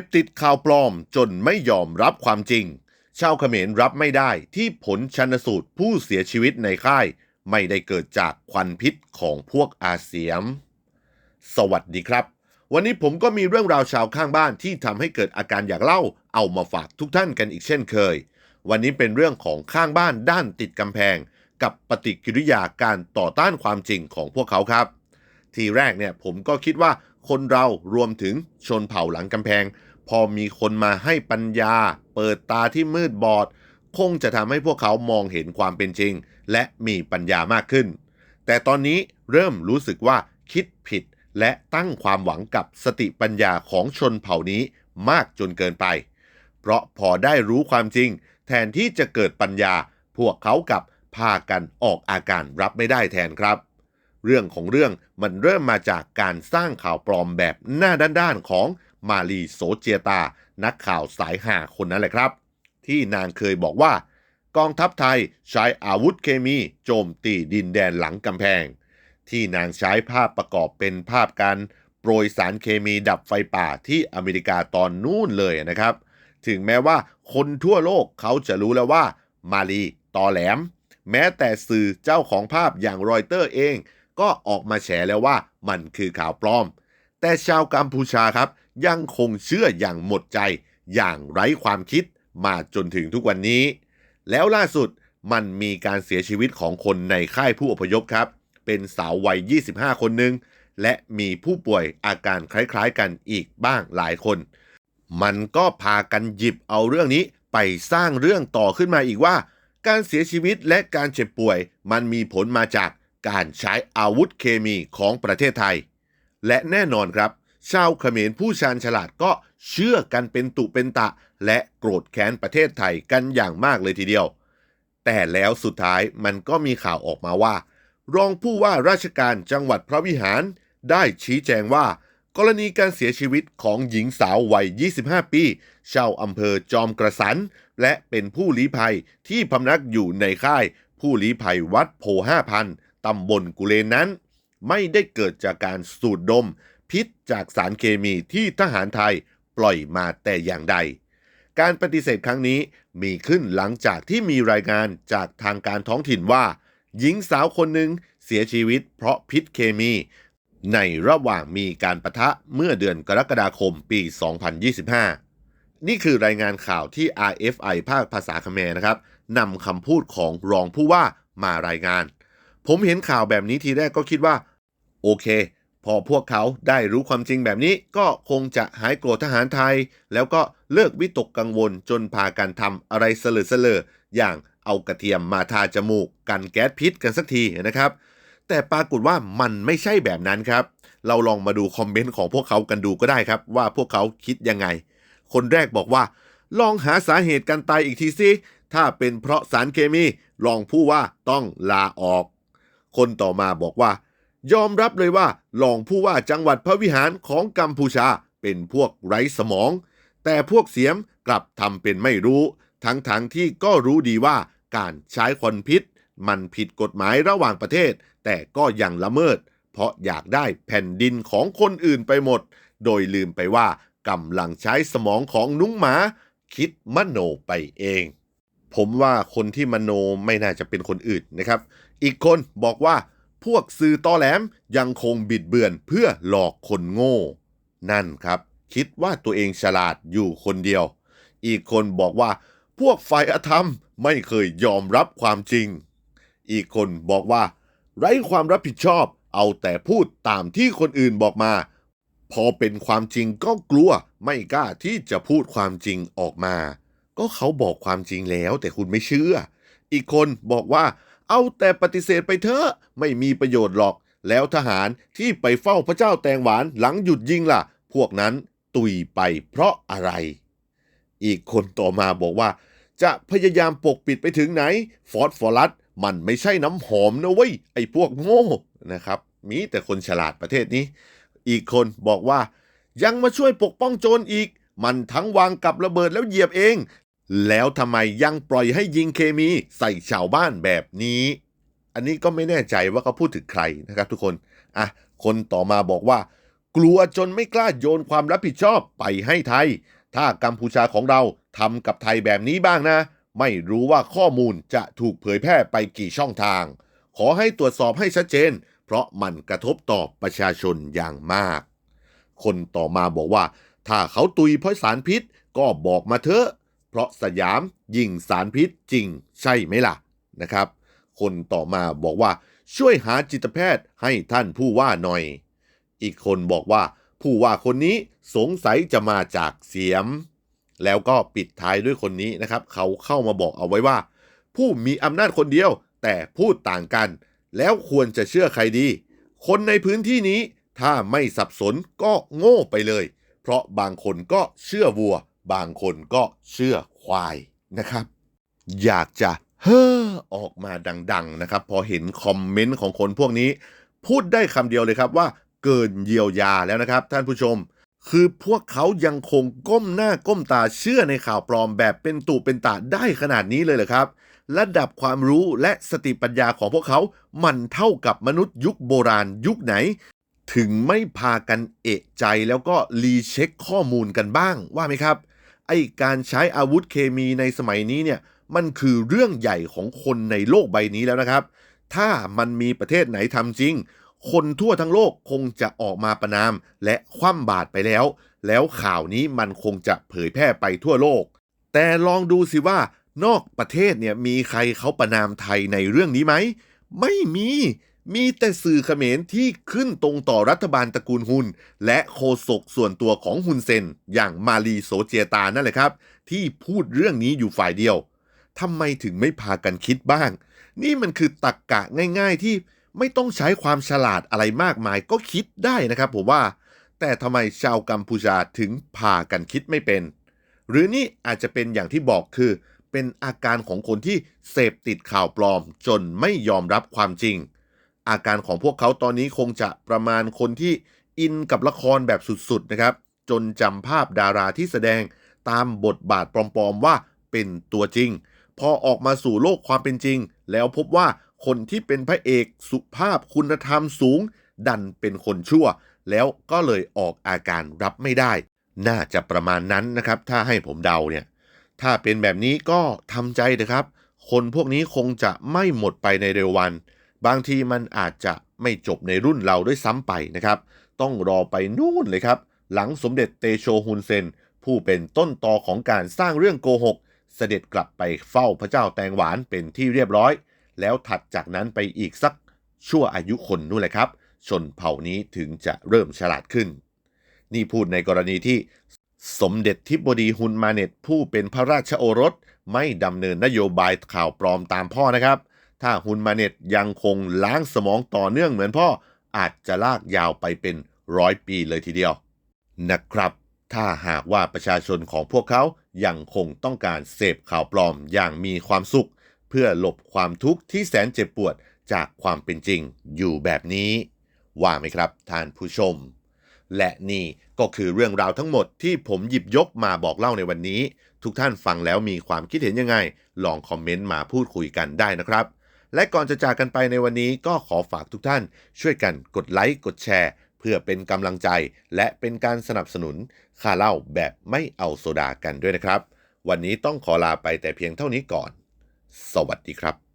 พติดข่าวปลอมจนไม่ยอมรับความจริง ชาวเขมรรับไม่ได้ที่ผลชันสูตรผู้เสียชีวิตในค่าย ไม่ได้เกิดจากควันพิษของพวกอาเซียม สวัสดีครับ วันนี้ผมก็มีเรื่องราวชาวข้างบ้านที่ทำให้เกิดอาการอยากเล่า เอามาฝากทุกท่านกันอีกเช่นเคย วันนี้เป็นเรื่องของข้างบ้านด้านติดกำแพง กับปฏิกิริยาการต่อต้านความจริงของพวกเขาครับ ทีแรกเนี่ยผมก็คิดว่า คนเรารวมถึงชนเผ่าหลังกำแพง พอมีคนมาให้ปัญญา เปิดตาที่มืดบอด คงจะทำให้พวกเขามองเห็นความเป็นจริง และมีปัญญามากขึ้น แต่ตอนนี้เริ่มรู้สึกว่าคิดผิดและตั้งความหวังกับสติปัญญาของชนเผ่านี้มากจนเกินไป เพราะพอได้รู้ความจริง แทนที่จะเกิดปัญญา พวกเขากับพากันออกอาการรับไม่ได้แทนครับ เรื่องของเรื่องมันเริ่มมาจากการสร้างข่าวปลอมแบบหน้าด้านๆของมาลีโสเจตา นักข่าวสายหาคนนั้นแหละครับ ที่นางเคยบอกว่า กองทัพไทยใช้อาวุธเคมีโจมตีดินแดนหลังกำแพง ที่นางใช้ภาพประกอบเป็นภาพการโปรยสารเคมีดับไฟป่าที่อเมริกาตอนนู้นเลยนะครับ ถึงแม้ว่าคนทั่วโลกเขาจะรู้แล้วว่า มาลีตอแหลม แม้แต่สื่อเจ้าของภาพอย่างรอยเตอร์เอง ก็ออกมาแฉแล้วว่ามันคือข่าวปลอม แต่ชาวกัมพูชาครับ ยังคงเชื่ออย่างหมดใจ อย่างไร้ความคิดมาจนถึงทุกวันนี้ แล้วล่าสุดมันมีการเสียชีวิตของคนในค่ายผู้อพยพครับ เป็นสาววัย 25 คนหนึ่งและมีผู้ป่วยอาการคล้ายๆกันอีกบ้างหลายคน มันก็พากันหยิบเอาเรื่องนี้ไปสร้างเรื่องต่อขึ้นมาอีกว่า การเสียชีวิตและการเจ็บป่วย มันมีผลมาจาก การใช้อาวุธเคมีของประเทศไทย และแน่นอนครับ ชาวเขมรผู้ชาญฉลาดก็เชื่อกันเป็นตุเป็นตะ และโกรธแค้นประเทศไทยกันอย่างมากเลยทีเดียว แต่แล้วสุดท้ายมันก็มีข่าวออกมาว่า รองผู้ว่าราชการจังหวัดพระวิหาร ได้ชี้แจงว่า กรณีการเสียชีวิตของหญิงสาววัย 25 ปีชาวอำเภอจอมกระสัน และเป็นผู้ลี้ภัยที่พำนักอยู่ในค่ายผู้ลี้ภัยวัดโพห้าพัน ตำบลกุเลนนั้น ไม่ได้เกิดจากการสูดดม พิษจากสารเคมีที่ทหารไทยปล่อยมาแต่อย่างใด การปฏิเสธครั้งนี้มีขึ้นหลังจากที่มีรายงานจากทางการท้องถิ่นว่า หญิงสาวคนหนึ่งเสียชีวิตเพราะพิษเคมี ในระหว่างมีการประทะเมื่อเดือนกรกฎาคมปี 2025 นี่คือรายงานข่าวที่ RFI ภาคภาษาเขมรนะครับนำคำพูดของรองผู้ว่ามารายงาน ผมเห็นข่าวแบบนี้ทีแรกก็คิดว่า โอเค พอพวกเขาได้รู้ความจริงแบบนี้ ก็คงจะหายโกรธทหารไทย แล้วก็เลิกวิตกกังวลจนพากันทำอะไรเสลอเสลออย่างเอากระเทียมมาทาจมูก กันแก๊สพิษกันสักทีนะครับ แต่ปรากฏว่ามันไม่ใช่แบบนั้นครับ เราลองมาดูคอมเมนต์ของพวกเขากันดูก็ได้ครับ ว่าพวกเขาคิดยังไง คนแรกบอกว่า ลองหาสาเหตุการตายอีกทีสิถ้าเป็นเพราะสารเคมี ลองผู้ว่าต้องลาออก คนต่อมาบอกว่า ยอมรับเลยว่ารองผู้ว่าจังหวัดพระวิหารของกัมพูชาเป็นพวกไร้สมอง แต่พวกเสียมกลับทำเป็นไม่รู้ ทั้งๆทที่ก็รู้ดีว่าการใช้ควันพิษ มันผิดกฎหมายระหว่างประเทศ แต่ก็ยังละเมิด เพราะอยากได้แผ่นดินของคนอื่นไปหมด โดยลืมไปว่ากำลังใช้สมองของนุ้งหมา คิดมโนไปเอง ผมว่าคนที่มโนไม่น่าจะเป็นคนอื่นนะครับ อีกคนบอกว่าพวกสื่อตอแหลมยังคงบิดเบือนเพื่อหลอกคนโง่ นั่นครับ คิดว่าตัวเองฉลาดอยู่คนเดียว อีกคนบอกว่า พวกฝ่ายอธรรมไม่เคยยอมรับความจริง อีกคนบอกว่า ไร้ความรับผิดชอบ เอาแต่พูดตามที่คนอื่นบอกมา พอเป็นความจริงก็กลัวไม่กล้าที่จะพูดความจริงออกมา ก็เขาบอกความจริงแล้วแต่คุณไม่เชื่อ อีกคนบอกว่า เอาแต่ปฏิเสธไปเถอะไม่มีประโยชน์หรอก แล้วทหารที่ไปเฝ้าพระเจ้าแตงหวานหลังหยุดยิงล่ะ พวกนั้นตุยไปเพราะอะไร อีกคนต่อมาบอกว่า จะพยายามปกปิดไปถึงไหน ฟอสฟอรัสมันไม่ใช่น้ำหอมนะเว้ย ไอ้พวกโง่นะครับ มีแต่คนฉลาดประเทศนี้ อีกคนบอกว่า ยังมาช่วยปกป้องโจรอีก มันทั้งวางกับระเบิดแล้วเหยียบเอง แล้วทำไมยังปล่อยให้ยิงเคมีใส่ชาวบ้านแบบนี้ อันนี้ก็ไม่แน่ใจว่าเขาพูดถึงใครนะครับทุกคน อะ คนต่อมาบอกว่า กลัวจนไม่กล้าโยนความรับผิดชอบไปให้ไทย ถ้ากัมพูชาของเราทำกับไทยแบบนี้บ้างนะ ไม่รู้ว่าข้อมูลจะถูกเผยแพร่ไปกี่ช่องทาง ขอให้ตรวจสอบให้ชัดเจน เพราะมันกระทบต่อประชาชนอย่างมาก คนต่อมาบอกว่า ถ้าเขาตุยเพราะสารพิษก็บอกมาเถอะ เพราะสยามยิงสารพิษจริงใช่ไหมล่ะนะครับ คนต่อมาบอกว่าช่วยหาจิตแพทย์ให้ท่านผู้ว่าหน่อย อีกคนบอกว่าผู้ว่าคนนี้สงสัยจะมาจากเสียม แล้วก็ปิดท้ายด้วยคนนี้นะครับ เขาเข้ามาบอกเอาไว้ว่า ผู้มีอำนาจคนเดียว แต่พูดต่างกัน แล้วควรจะเชื่อใครดี คนในพื้นที่นี้ถ้าไม่สับสนก็โง่ไปเลย เพราะบางคนก็เชื่อวัว บางคนก็เชื่อควายนะครับ อยากจะเฮ้อออกมาดัง ๆนะครับ พอเห็นคอมเมนต์ของคนพวกนี้ พูดได้คำเดียวเลยครับว่า เกินเยียวยาแล้วนะครับ ท่านผู้ชม คือพวกเขายังคงก้มหน้าก้มตาเชื่อในข่าวปลอมแบบเป็นตุเป็นตาได้ขนาดนี้เลยเหรอครับระดับความรู้และสติปัญญาของพวกเขา มันเท่ากับมนุษย์ยุคโบราณยุคไหน ถึงไม่พากันเอะใจแล้วก็รีเช็คข้อมูลกันบ้างว่าไหมครับ ไอการใช้อาวุธเคมีในสมัยนี้เนี่ยมันคือเรื่องใหญ่ของคนในโลกใบนี้แล้วนะครับ ถ้ามันมีประเทศไหนทำจริง คนทั่วทั้งโลกคงจะออกมาประนาม และคว่ำบาตรไปแล้ว แล้วข่าวนี้มันคงจะเผยแพร่ไปทั่วโลก แต่ลองดูสิว่านอกประเทศเนี่ยมีใครเขาประนามไทยในเรื่องนี้ไหม ไม่มี มีแต่สื่อเขมรที่ขึ้นตรงต่อรัฐบาลตระกูลฮุน และโฆษกส่วนตัวของฮุนเซน อย่างมาลีโซเจตานั่นแหละครับ ที่พูดเรื่องนี้อยู่ฝ่ายเดียวทำไมถึงไม่พากันคิดบ้าง นี่มันคือตักกะง่าย ๆที่ไม่ต้องใช้ความฉลาดอะไรมากมายก็คิดได้นะครับผมว่า แต่ทำไมชาวกัมพูชาถึงพากันคิดไม่เป็น หรือนี่อาจจะเป็นอย่างที่บอกคือ เป็นอาการของคนที่เสพติดข่าวปลอมจนไม่ยอมรับความจริง อาการของพวกเขาตอนนี้คงจะประมาณคนที่อินกับละครแบบสุดๆนะครับ จนจำภาพดาราที่แสดงตามบทบาทปลอมๆว่าเป็นตัวจริง พอออกมาสู่โลกความเป็นจริง แล้วพบว่าคนที่เป็นพระเอกสุภาพคุณธรรมสูง ดันเป็นคนชั่ว แล้วก็เลยออกอาการรับไม่ได้ น่าจะประมาณนั้นนะครับ ถ้าให้ผมเดาเนี่ย ถ้าเป็นแบบนี้ก็ทำใจนะครับ คนพวกนี้คงจะไม่หมดไปในเร็ววัน บางทีมันอาจจะไม่จบในรุ่นเราด้วยซ้ำไปนะครับ ต้องรอไปนู่นเลยครับ หลังสมเด็จเตโชฮุนเซน ผู้เป็นต้นตอของการสร้างเรื่องโกหก เสด็จกลับไปเฝ้าพระเจ้าแตงหวานเป็นที่เรียบร้อย แล้วถัดจากนั้นไปอีกสักชั่วอายุคนนู่นแหละครับ ชนเผ่านี้ถึงจะเริ่มฉลาดขึ้น นี่พูดในกรณีที่สมเด็จทิบดีฮุนมาเน็ตผู้เป็นพระราชโอรส ไม่ดำเนินนโยบายข่าวปลอมตามพ่อนะครับ ถ้าฮุนมาเน็ตยังคงล้างสมองต่อเนื่องเหมือนพ่อ อาจจะลากยาวไปเป็นร้อยปีเลยทีเดียว นะครับ ถ้าหากว่าประชาชนของพวกเขายังคงต้องการเสพข่าวปลอมอย่างมีความสุข เพื่อหลบความทุกข์ที่แสนเจ็บปวดจากความเป็นจริงอยู่แบบนี้ ว่าไหมครับท่านผู้ชม และนี่ก็คือเรื่องราวทั้งหมดที่ผมหยิบยกมาบอกเล่าในวันนี้ ทุกท่านฟังแล้วมีความคิดเห็นยังไง ลองคอมเมนต์มาพูดคุยกันได้นะครับ และก่อนจะจากกันไปในวันนี้ก็ขอฝากทุกท่าน ช่วยกันกดไลค์กดแชร์ เพื่อเป็นกำลังใจ และเป็นการสนับสนุนค่าเล่าแบบไม่เอาโซดากันด้วยนะครับ วันนี้ต้องขอลาไปแต่เพียงเท่านี้ก่อน สวัสดีครับ